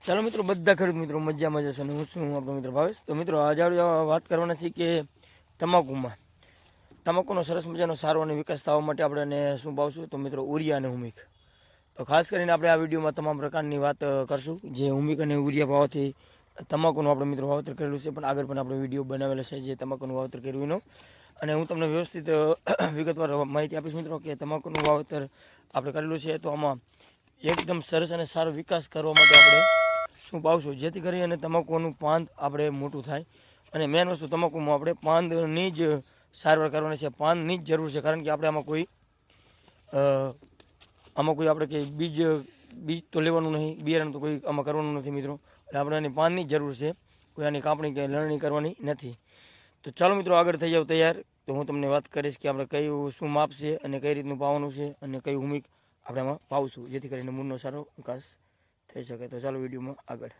ચાલો મિત્રો, બધા ખેડૂત મિત્રો મજા મજા છે અને હું શું આપણો મિત્ર ભાવેશ. તો મિત્રો, આજે આપણે વાત કરવાના છીએ કે તમાકુમાં. તમાકુનો સરસ મજાનો સારો અને વિકાસ થવા માટે આપણે એને શું ભાવશું? તો મિત્રો, ઉરિયા અને હુમિક. તો ખાસ કરીને આપણે આ વિડીયોમાં તમામ પ્રકારની વાત કરશું. જે હુમિક અને ઉરિયા ભાવથી તમાકુનું આપણે મિત્રો વાવતર કરેલું છે, પણ આગળ પણ આપણે વીડિયો બનાવેલો છે, જે તમાકુનું વાવતર કર્યું એનો. અને હું તમને વ્યવસ્થિત વિગતવાર માહિતી આપીશ મિત્રો, કે તમાકુનું વાવતર આપણે કરેલું છે. તો આમાં એકદમ સરસ અને સારો વિકાસ કરવા માટે આપણે શું પાવશું જેથી કરી અને તમાકુનું પાંદ આપણે મોટું થાય. અને મેન વસ્તુ તમાકુમાં આપણે પાંદની જ સારવાર કરવાની છે. પાંદની જ જરૂર છે. કારણ કે આપણે આમાં કોઈ આમાં કોઈ આપણે કંઈ બીજ બીજ તો લેવાનું નહીં. બિયારણ તો કોઈ આમાં કરવાનું નથી મિત્રો. એટલે આપણે આની પાનની જ જરૂર છે. કોઈ આની કાપણી કે લણણી કરવાની નથી. તો ચાલો મિત્રો આગળ થઈ જાવ તૈયાર. તો હું તમને વાત કરીશ કે આપણે કયું શું માપ છે અને કઈ રીતનું પાવાનું છે અને કયું હુમિક આપણે આમાં પાવશું. જેથી કરીને મૂળનો સારો વિકાસ થઈ શકે તો ચાલો વિડીયોમાં આગળ.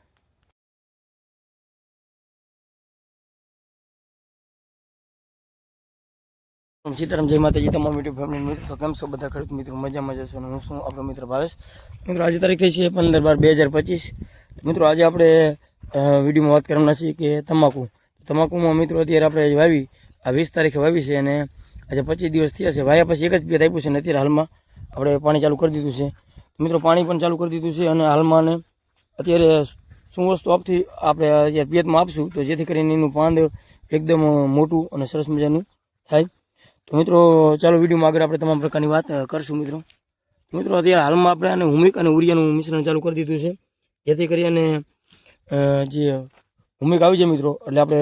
સીતારામ, જય માતાજી, તમામ યુટ્યુબ ફેમિલી મિત્રો, તો કેમ છો બધા? ખેડૂત મિત્રો, મજામાં જશો અને હું શું આપણો મિત્ર ભાવેશ? મિત્રો, આજે તારીખ થઈ છે પંદર બાર બે હજાર પચીસ. મિત્રો, આજે આપણે વિડીયોમાં વાત કરવાના છીએ કે તમાકુ. તમાકુમાં મિત્રો, અત્યારે આપણે વાવી, આ વીસ તારીખે વાવી છે અને આજે પચીસ દિવસ થયા છે. વાયા પછી એક જ પિયત આપ્યું છે અને અત્યારે હાલમાં. આપણે પાણી ચાલુ કરી દીધું છે. મિત્રો, પાણી પણ ચાલુ કરી દીધું છે અને હાલમાં ને અત્યારે શું વસ્તુ આપથી આપણે અત્યારે પિયતમાં આપશું તો જેથી કરીને એનું પાંદ એકદમ મોટું અને સરસ મજાનું થાય. તો મિત્રો, ચાલો વિડીયોમાં આગળ આપણે તમામ પ્રકારની વાત કરશું મિત્રો. મિત્રો, અત્યારે હાલમાં આપણે આને હુમિક અને ઉરિયાનું મિશ્રણ ચાલુ કરી દીધું છે. જેથી કરી અને જે હુમિક આવી જાય મિત્રો, એટલે આપણે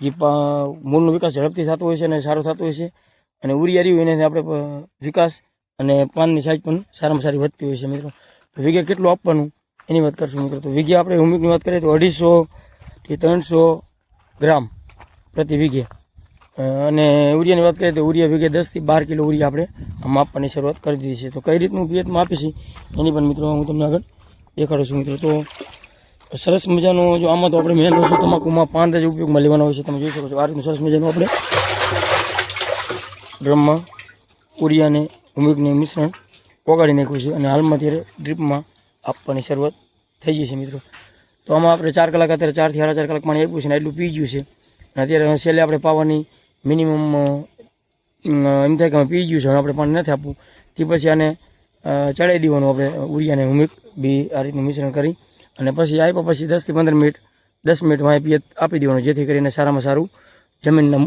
જે મૂળનો વિકાસ ઝડપથી થતો હોય છે અને સારો થતો હોય છે. અને ઉરિયા રહ્યું, એનાથી આપણે વિકાસ અને પાનની સાઇઝ પણ સારામાં સારી વધતી હોય છે મિત્રો. તો વીઘે કેટલું આપવાનું? એની વાત કરશું મિત્રો. તો વીઘે આપણે હુમિકની વાત કરીએ તો અઢીસોથી ત્રણસો ગ્રામ પ્રતિ વીઘે. અને ઉરિયાની વાત કરીએ તો ઉરિયા વીઘે દસથી બાર કિલો ઉરિયા આપણે માપવાની શરૂઆત કરી દીધી છે. તો કઈ રીતનું પિયતમાં આપીશી એની પણ મિત્રો હું તમને આગળ દેખાડું છું મિત્રો. તો સરસ મજાનો જો આમાં તો આપણે મેન વસ્તુ તમાકુમાં પાન જ ઉપયોગમાં લેવાનો હોય છે. તમે જોઈ શકો છો આ રીતનું સરસ મજાનું આપણે ડ્રમમાં ઉરિયાને હુમિકને મિશ્રણ ઓગાળી નાખ્યું છે અને હાલમાં અત્યારે ડ્રીપમાં આપવાની શરૂઆત થઈ ગઈ છે મિત્રો. તો આમાં આપણે ચાર કલાક, અત્યારે ચારથી સાડા ચાર કલાક પાણી આપ્યું છે ને એટલું પી ગયું છે. અને અત્યારે છેલ્લે આપણે પાવાની મિનિમમ એમ થાય કે અમે પી ગયું છે આપણે પાણી નથી આપવું. તે પછી આને ચડાવી દેવાનું આપણે ઉરિયાને હુમિક બી આ રીતનું મિશ્રણ કરી અને પછી આપ્યા પછી દસથી પંદર મિનિટ, દસ મિનિટ વાંય આપી દેવાનું, જેથી કરીને સારામાં સારું જમીનના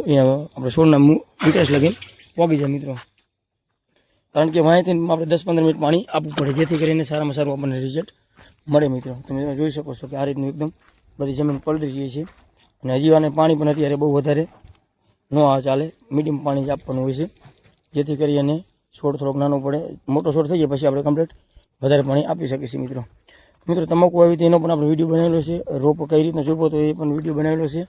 આપણે છોડના વિકાસ લગીને પોગી જાય મિત્રો. કારણ કે વાંયથી આપણે દસ પંદર મિનિટ પાણી આપવું પડે. જેથી કરીને સારામાં સારું આપણને રિઝલ્ટ મળે મિત્રો. તમે જોઈ શકો છો કે આ રીતનું એકદમ બધી જમીન પલટી જઈએ છે. અને હજી આને પાણી પણ અત્યારે બહુ વધારે ન ચાલે. મીડિયમ પાણી જ આપવાનું હોય છે. જેથી કરી અને છોડ થોડોક નાનો પડે. મોટો છોડ થઈ જાય પછી આપણે કમ્પ્લીટ વધારે પાણી આપી શકીએ છીએ મિત્રો. મિત્રો, તમાકુ આવી તેનો પણ આપણે વીડિયો બનાવેલો છે. રોપ કઈ રીતના ચૂપો તો એ પણ વીડિયો બનાવેલો છે.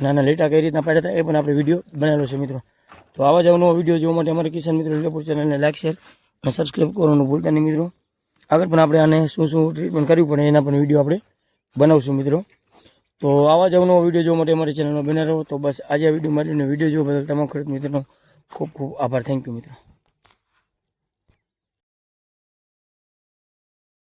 અને આના લેટા કઈ રીતના પાડ્યા હતા એ પણ આપણે વીડિયો બનાવેલો છે મિત્રો. તો આવા જ અવનવો વીડિયો જોવા માટે અમારે કિસાન મિત્રો વીડિયો ચેનલને લાઈક શેર અને સબસ્ક્રાઈબ કરવાનું ભૂલતા નહીં મિત્રો. આગળ પણ આપણે આને શું શું ટ્રીટમેન્ટ કરવી પડે એના પણ વીડિયો આપણે બનાવશું મિત્રો. તો આવા જ અવનવો વીડિયો જોવા માટે અમારી ચેનલનો બને રહો તો બસ આજે આ વીડિયો મારીને વીડિયો જોવા બદલ તમામ ખેડૂત મિત્રોનો ખૂબ ખૂબ આભાર. થેન્ક યુ મિત્રો.